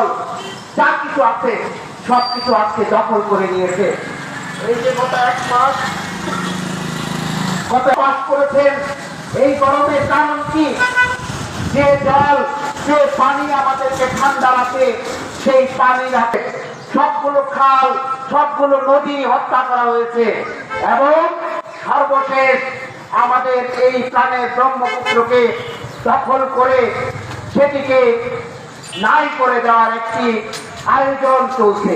জঙ্গল যা কিছু আছে সব কিছু আজকে দখল করে নিয়েছে। এই যে গত এক মাস গত পাস করেছেন এই গরমের কারণ কি? যে জল যে পানি আমাদেরকে ঠান্ডা রাখে সেই পানি রাখে সবগুলো খাল সবগুলো নদী হত্যা করা হয়েছে। এবং সর্বশেষ আমাদের এই প্রাণের ব্রহ্মপুত্রকে দখল করে সেটিকে নাই করে দেওয়ার একটি আয়োজন চলছে।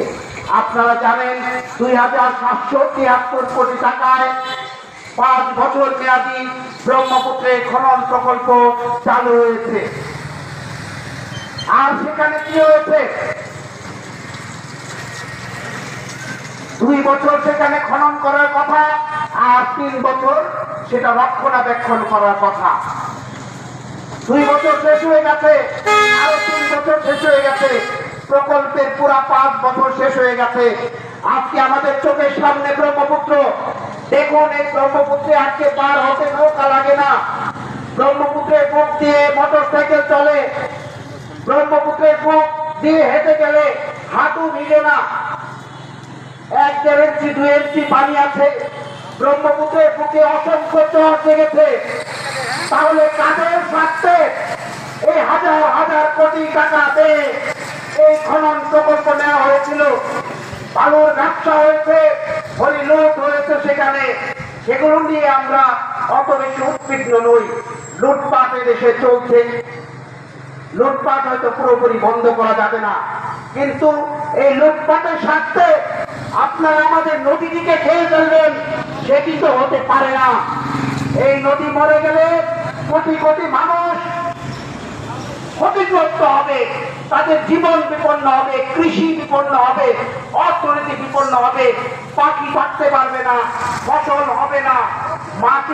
আপনারা জানেন, দুই হাজার সাতশো তিয়াত্তর কোটি টাকায় পাঁচ বছর মেয়াদী ব্রহ্মপুত্রের খনন প্রকল্প চালু হয়েছে। আর সেখানে কি হয়েছে? দুই বছর সেখানে খনন করার কথা আর তিন বছর সেটা রক্ষণাবেক্ষণ করার কথা। দুই বছর শেষ হয়ে গেছে, আরও তিন বছর শেষ হয়ে গেছে, প্রকল্পের পুরা পাঁচ বছর শেষ হয়ে গেছে। আজকে আমাদের চোখের সামনে ব্রহ্মপুত্র। দেখুন, এই ব্রহ্মপুত্রে আজকে পার হতে নৌকা লাগে না। ব্রহ্মপুত্রের বুক দিয়ে মোটর সাইকেল চলে। ব্রহ্মপুত্রের বুক দিয়ে হেঁটে গেলে হাঁটু ভিজে না। এক দেড় ইঞ্চি, দুই ইঞ্চি পানি আছে। ব্রহ্মপুত্রের বুকে অসংখ্য চর জেগেছে তাহলে কাদের স্বার্থে এই হাজার হাজার কোটি টাকা দিয়ে এই খনন প্রকল্প নেওয়া হয়েছিল। বালুর ব্যবসা হয়েছে হরি লুট হয়েছে সেখানে। সেগুলো নিয়ে আমরা অত বেশি উদ্বিগ্ন নই। লুটপাট দেশে চলছে। লুটপাট হয়তো পুরোপুরি বন্ধ করা যাবে না। কিন্তু এই লুটপাটের স্বার্থে আপনারা আমাদের নদীটিকে খেয়ে ফেলবেন, সেটি তো হতে পারে না। এই নদী মরে গেলে কোটি কোটি মানুষ ক্ষতিগ্রস্ত হবে, তাদের জীবন বিপন্ন হবে, কৃষি বিপন্ন হবে, অর্থনীতি বিপন্ন হবে, পাখি থাকতে পারবে না, ফসল হবে না মাটি